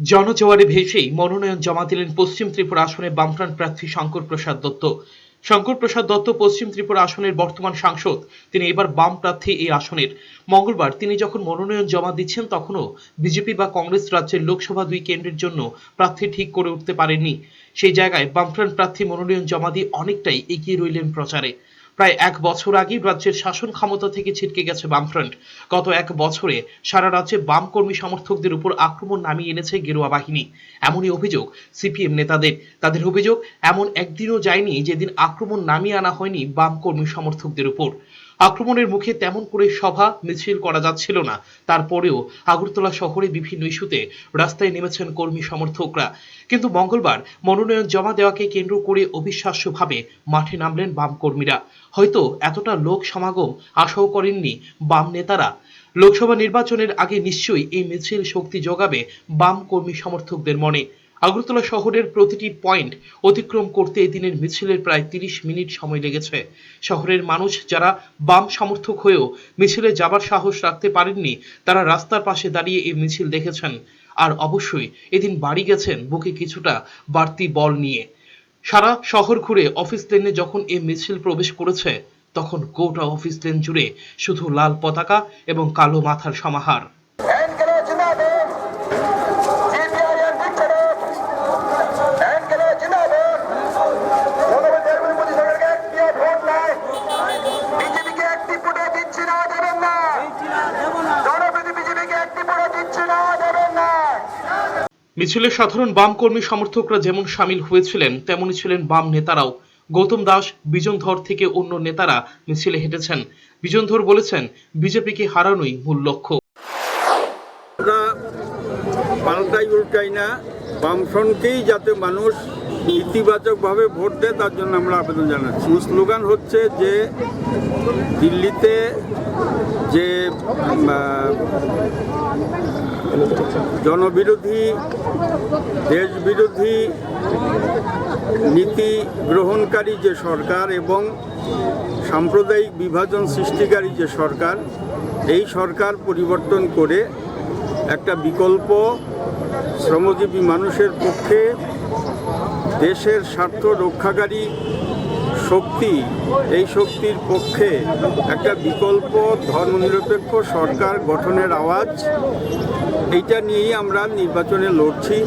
জনজোয়ারে ভেসেই মনোনয়ন জমা দিলেন পশ্চিম ত্রিপুরা আসনে বামফ্রন্ট প্রার্থী শঙ্কর প্রসাদ দত্ত। শঙ্কর প্রসাদ দত্ত পশ্চিম ত্রিপুরা আসনের বর্তমান সাংসদ, তিনি এবার বাম প্রার্থী এই আসনের। মঙ্গলবার তিনি যখন মনোনয়ন জমা দিচ্ছেন, তখনও বিজেপি বা কংগ্রেস রাজ্যের লোকসভা দুই কেন্দ্রের জন্য প্রার্থী ঠিক করে উঠতে পারেননি। সেই জায়গায় বামফ্রন্ট প্রার্থী মনোনয়ন জমা দিয়ে অনেকটাই এগিয়ে রইলেন প্রচারে। প্রায় এক বছর আগে রাজ্যের শাসন ক্ষমতা থেকে ছিটকে গেছে বামফ্রন্ট। গত এক বছরে সারা রাজ্যে বাম কর্মী সমর্থকদের উপর আক্রমণ নামিয়ে এনেছে গেরুয়া বাহিনী। এমনই অভিযোগ সিপিএম নেতাদের। তাদের অভিযোগ, এমন একদিনও যায়নি যেদিন আক্রমণ নামিয়ে আনা হয়নি বাম কর্মী সমর্থকদের উপর। আক্রমণের মুখে তেমন করে সভা মিছিল করা যাচ্ছিল না। তারপরেও আগরতলা শহরে বিভিন্ন ইস্যুতে রাস্তায় নেমেছেন কর্মী সমর্থকরা। কিন্তু মঙ্গলবার মনোনয়ন জমা দেওয়াকে কেন্দ্র করে অবিশ্বাস্যভাবে মাঠে নামলেন বাম কর্মীরা। হয়তো এতটা লোক সমাগম আশাও করেননি বাম নেতারা। লোকসভা নির্বাচনের আগে নিশ্চয়ই এই মিছিল শক্তি যোগাবে বাম কর্মী সমর্থকদের মনে। আগরতলা শহরের প্রতিটি পয়েন্ট অতিক্রম করতে এদিনের মিছিলের প্রায় তিরিশ মিনিট সময় লেগেছে। শহরের মানুষ যারা বাম সমর্থক হয়েও মিছিলে যাবার সাহস রাখতে পারেননি, তারা রাস্তার পাশে দাঁড়িয়ে এই মিছিল দেখেছেন। আর অবশ্যই এদিন বাড়ি গেছেন বুকে কিছুটা বাড়তি বল নিয়ে। সারা শহর ঘুরে অফিস লেনে যখন এই মিছিল প্রবেশ করেছে, তখন গোটা অফিস লেন জুড়ে শুধু লাল পতাকা এবং কালো মাথার সমাহার। মিছিলে সাধারণ বাম কর্মী সমর্থকরা যেমন সামিল হয়েছিলেন তেমনই ছিলেন বাম নেতারাও। গৌতম দাস, বিজন ধর থেকে অন্য নেতারা মিছিলে হেঁটেছেন। বিজন ধর বলেছেন, বিজেপিকে হারানোই মূল লক্ষ্য। পাল্টাই উল্টাই না বামফ্রন্টকেই যাতে মানুষ ইতিবাচকভাবে ভোট দেয়, তার জন্য আমরা আবেদন জানাচ্ছি। স্লোগান হচ্ছে যে দিল্লিতে যে জনবিরোধী, দেশবিরোধী নীতি গ্রহণকারী যে সরকার এবং সাম্প্রদায়িক বিভাজন সৃষ্টিকারী যে সরকার, এই সরকার পরিবর্তন করে একটা বিকল্প শ্রমজীবী মানুষের পক্ষে দেশের স্বার্থ রক্ষাকারী শক্তি এই শক্তির পক্ষে একটা বিকল্প ধর্মনিরপেক্ষ সরকার গঠনের আওয়াজ এইটা নিয়েই আমরা নির্বাচনে লড়ছি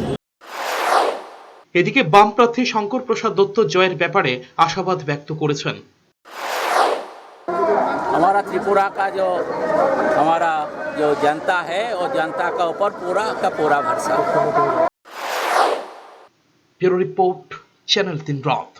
এদিকে বাম প্রার্থী শঙ্কর প্রসাদ দত্ত জয়ের ব্যাপারে আশাবাদ ব্যক্ত করেছেন हमारा त्रिपुरा का जो हमारा जो जनता है और जनता का ऊपर पूरा का पूरा भरोसा ব্যুরো রিপোর্ট চ্যানেল তিন রাত